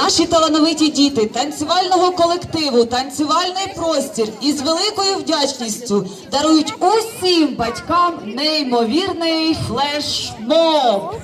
Наші талановиті діти танцювального колективу, танцювальний простір із великою вдячністю дарують усім батькам неймовірний флешмоб.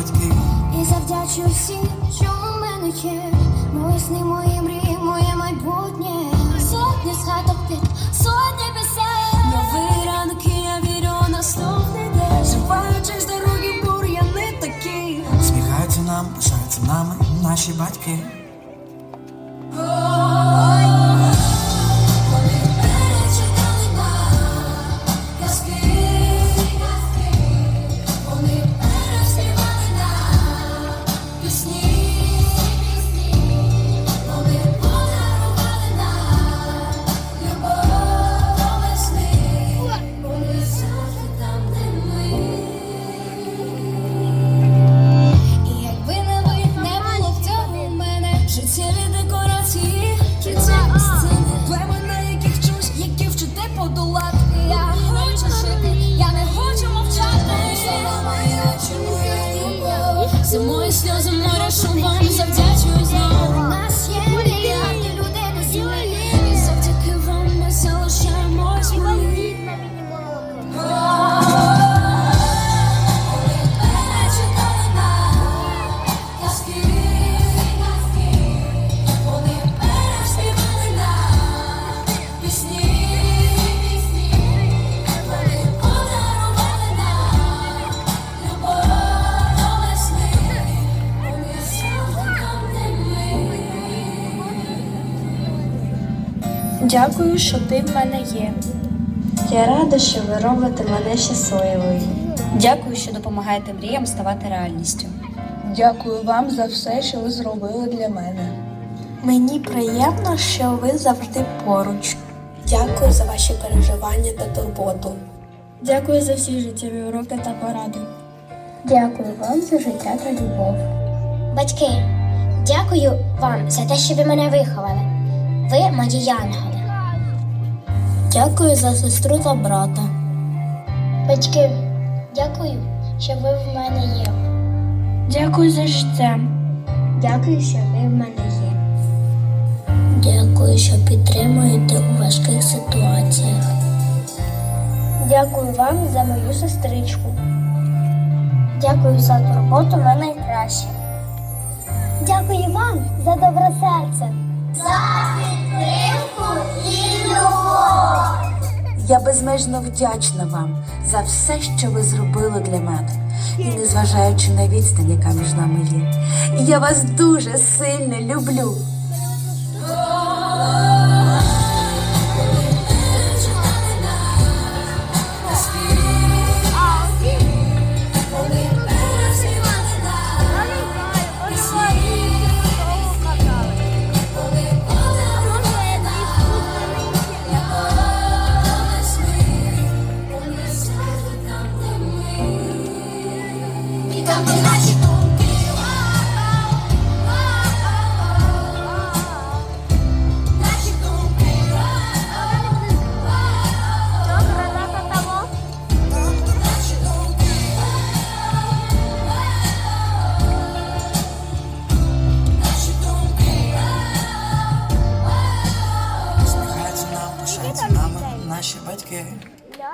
Як батьки. І завдячую всім, що у мене є. Мої сни, мої мрії, моє майбутнє. Сотні згадок під сотні пісень. Новий ранок, і я вірю у наступний день. Живаючись дороги, бур'яни такі. Сміхаються нам, пишаються нами наші батьки. Вони Дякую, що ти в мене є. Я рада, що ви робите мене щасливою. Дякую, що допомагаєте мріям ставати реальністю. Дякую вам за все, що ви зробили для мене. Мені приємно, що ви завжди поруч. Дякую за ваші переживання та турботу. Дякую за всі життєві уроки та поради. Дякую вам за життя та любов. Батьки, дякую вам за те, що ви мене виховали. Ви мої янголи. Дякую за сестру та брата. Батьки, дякую, що ви в мене є. Дякую за життя. Дякую, що ви в мене є. Дякую, що підтримуєте у важких ситуаціях. Дякую вам за мою сестричку. Дякую за турботу, ви найкраще. Дякую вам за добре серце. За підтримку і любов. Я безмежно вдячна вам за все, що ви зробили для мене, і незважаючи на відстань, яка між нами є. Я вас дуже сильно люблю.